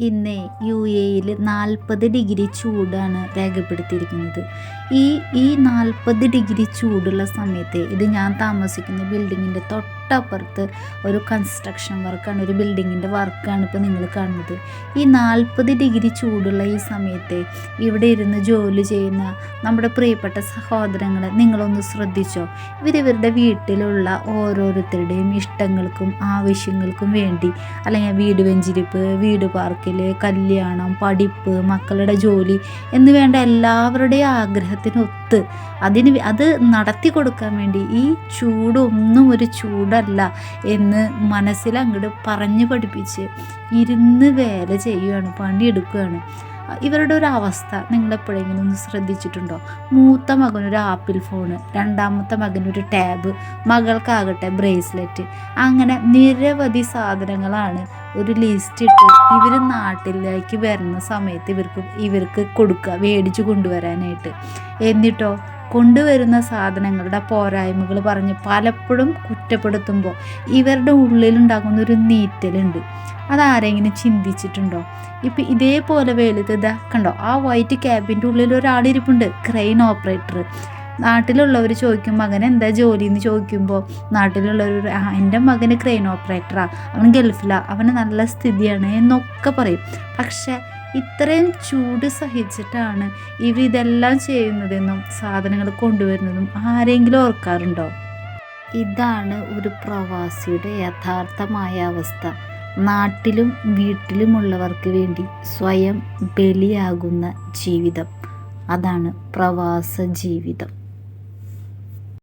ഇന്ന് യു എയിൽ നാൽപ്പത് ഡിഗ്രി ചൂടാണ് രേഖപ്പെടുത്തിയിരിക്കുന്നത്. ഈ ഈ നാൽപ്പത് ഡിഗ്രി ചൂടുള്ള സമയത്ത് ഇത് ഞാൻ താമസിക്കുന്ന ബിൽഡിങ്ങിന്റെ തൊട്ടപ്പുറത്ത് ഒരു കൺസ്ട്രക്ഷൻ വർക്കാണ് ഒരു ബിൽഡിങ്ങിന്റെ വർക്കാണ് ഇപ്പോൾ നിങ്ങൾ കാണുന്നത്. ഈ നാൽപ്പത് ഡിഗ്രി ചൂടുള്ള ഈ സമയത്ത് ഇവിടെ ഇരുന്ന് ജോലി ചെയ്യുന്ന നമ്മുടെ പ്രിയപ്പെട്ട സഹോദരങ്ങളെ നിങ്ങളൊന്ന് ശ്രദ്ധിച്ചോ? ഇവരിവരുടെ വീട്ടിലുള്ള ഓരോരുത്തരുടെയും ഇഷ്ടങ്ങൾക്കും ആവശ്യങ്ങൾക്കും വേണ്ടി അല്ലെങ്കിൽ വീട് വെഞ്ചിരിപ്പ് വീട് പാർക്കിൽ കല്യാണം പഠിപ്പ് മക്കളുടെ ജോലി എന്ന് വേണ്ട എല്ലാവരുടെയും ആഗ്രഹത്തിനൊത്ത് അതിന് അത് നടത്തി കൊടുക്കാൻ വേണ്ടി ഈ ചൂടൊന്നും ഒരു ചൂടല്ല എന്ന് മനസ്സിൽ അങ്ങോട്ട് പറഞ്ഞു പഠിപ്പിച്ച് ഇരുന്ന് വേല ചെയ്യുകയാണ് പണിയെടുക്കുകയാണ് ഇവരുടെ ഒരു അവസ്ഥ നിങ്ങൾ എപ്പോഴെങ്കിലും ഒന്ന് ശ്രദ്ധിച്ചിട്ടുണ്ടോ? മൂത്ത മകനൊരു ആപ്പിൾ ഫോണ് രണ്ടാമത്തെ മകനൊരു ടാബ് മകൾക്കാകട്ടെ ബ്രേസ്ലെറ്റ്. അങ്ങനെ നിരവധി സാധനങ്ങളാണ് ഒരു ലിസ്റ്റ് ഇട്ട് ഇവർ നാട്ടിലേക്ക് വരുന്ന സമയത്ത് ഇവർക്ക് ഇവർക്ക് കൊടുക്കുക മേടിച്ച് കൊണ്ടുവരാനായിട്ട്. എന്നിട്ടോ? കൊണ്ടുവരുന്ന സാധനങ്ങളുടെ പോരായ്മകൾ പറഞ്ഞ് പലപ്പോഴും കുറ്റപ്പെടുത്തുമ്പോൾ ഇവരുടെ ഉള്ളിലുണ്ടാകുന്ന ഒരു നീറ്റലുണ്ട്. അതാരെങ്കിലും ചിന്തിച്ചിട്ടുണ്ടോ? ഇപ്പം ഇതേപോലെ വെളുത്ത് ഇതാ കണ്ടോ? ആ വൈറ്റ് ക്യാബിന്റെ ഉള്ളിൽ ഒരാളിരിപ്പുണ്ട് ക്രെയിൻ ഓപ്പറേറ്റർ നാട്ടിലുള്ളവർ ചോദിക്കും മകൻ എന്താ ജോലി? എന്ന് ചോദിക്കുമ്പോൾ നാട്ടിലുള്ളവർ എന്റെ മകന് ക്രെയിൻ ഓപ്പറേറ്ററാണ് അവൻ ഗൾഫിലാണ് അവന് നല്ല സ്ഥിതിയാണ് എന്നൊക്കെ പറയും. പക്ഷേ ഇത്രയും ചൂട് സഹിച്ചിട്ടാണ് ഇവർ ഇതെല്ലാം ചെയ്യുന്നതെന്നും സാധനങ്ങൾ കൊണ്ടുവരുന്നതും ആരെങ്കിലും ഓർക്കാറുണ്ടോ? ഇതാണ് ഒരു പ്രവാസിയുടെ യഥാർത്ഥമായ അവസ്ഥ. നാട്ടിലും വീട്ടിലുമുള്ളവർക്ക് വേണ്ടി സ്വയം ബലിയാകുന്ന ജീവിതം. അതാണ് പ്രവാസ ജീവിതം.